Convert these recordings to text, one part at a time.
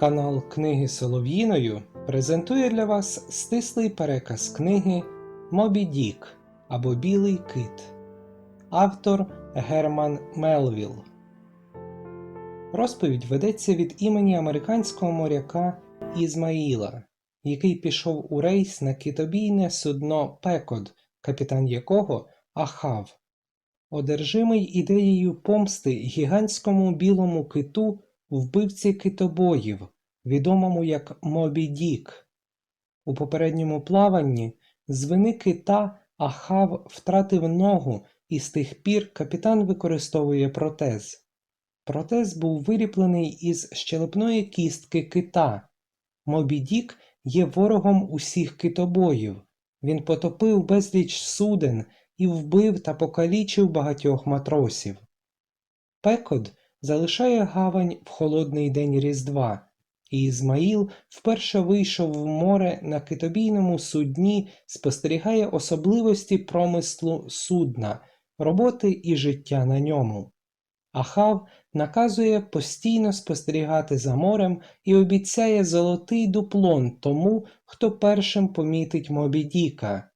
Канал Книги Солов'їною презентує для вас стислий переказ книги Мобі Дік або Білий кит. Автор Герман Мелвіл. Розповідь ведеться від імені американського моряка Ізмаїла, який пішов у рейс на китобійне судно Пекод, капітан якого Ахав. Одержимий ідеєю помсти гігантському білому киту вбивці китобоїв, відомому як Мобі Дік. У попередньому плаванні з вини кита Ахав втратив ногу, і з тих пір капітан використовує протез. Протез був виліплений із щелепної кістки кита. Мобі Дік є ворогом усіх китобоїв. Він потопив безліч суден і вбив та покалічив багатьох матросів. Пекод залишає гавань в холодний день Різдва, і Ізмаїл вперше вийшов в море на китобійному судні, спостерігає особливості промислу судна, роботи і життя на ньому. Ахав наказує постійно спостерігати за морем і обіцяє золотий дуплон тому, хто першим помітить Мобі Діка.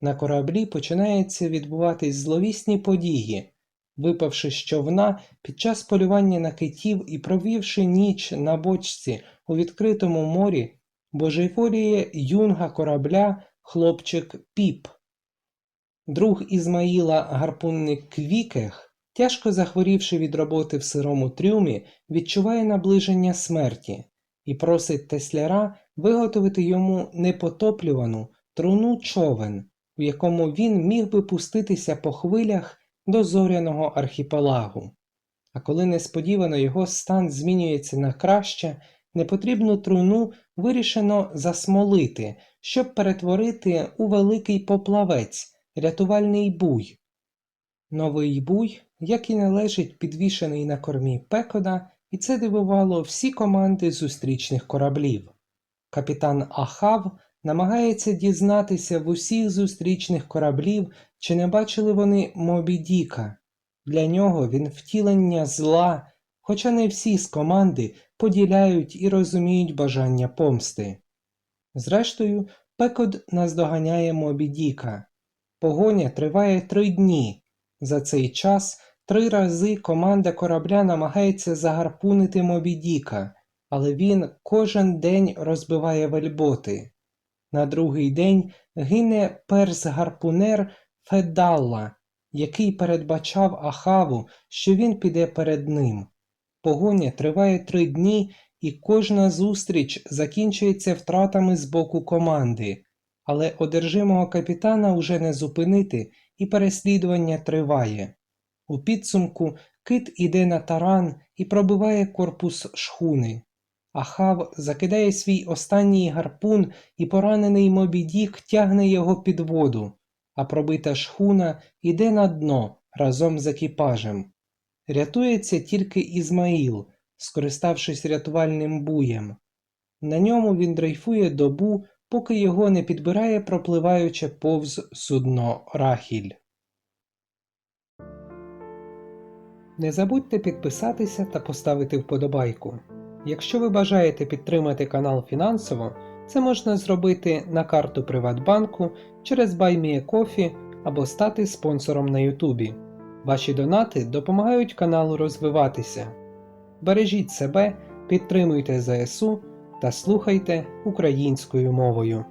На кораблі починаються відбуватись зловісні події. Випавши з човна під час полювання на китів і провівши ніч на бочці у відкритому морі, божеволіє юнга корабля хлопчик Піп. Друг Ізмаїла гарпунник Квікех, тяжко захворівши від роботи в сирому трюмі, відчуває наближення смерті і просить тесляра виготовити йому непотоплювану труну човен, в якому він міг би пуститися по хвилях до зоряного архіпелагу. А коли несподівано його стан змінюється на краще, непотрібну труну вирішено засмолити, щоб перетворити у великий поплавець, рятувальний буй. Новий буй, як і належить підвішений на кормі Пекода, і це дивувало всі команди зустрічних кораблів. Капітан Ахав намагається дізнатися в усіх зустрічних кораблів, чи не бачили вони Мобі Діка. Для нього він втілення зла, хоча не всі з команди поділяють і розуміють бажання помсти. Зрештою, Пекод наздоганяє Мобі Діка. Погоня триває три дні. За цей час три рази команда корабля намагається загарпунити Мобі Діка, але він кожен день розбиває вельботи. На другий день гине перс-гарпунер Федалла, який передбачав Ахаву, що він піде перед ним. Погоня триває три дні, і кожна зустріч закінчується втратами з боку команди, але одержимого капітана уже не зупинити, і переслідування триває. У підсумку кит іде на таран і пробиває корпус шхуни. Ахав закидає свій останній гарпун, і поранений Мобідік тягне його під воду, а пробита шхуна йде на дно разом з екіпажем. Рятується тільки Ізмаїл, скориставшись рятувальним буєм. На ньому він дрейфує добу, поки його не підбирає пропливаюче повз судно Рахіль. Не забудьте підписатися та поставити вподобайку. Якщо ви бажаєте підтримати канал фінансово, це можна зробити на карту Приватбанку через BuyMeACoffee або стати спонсором на Ютубі. Ваші донати допомагають каналу розвиватися. Бережіть себе, підтримуйте ЗСУ та слухайте українською мовою.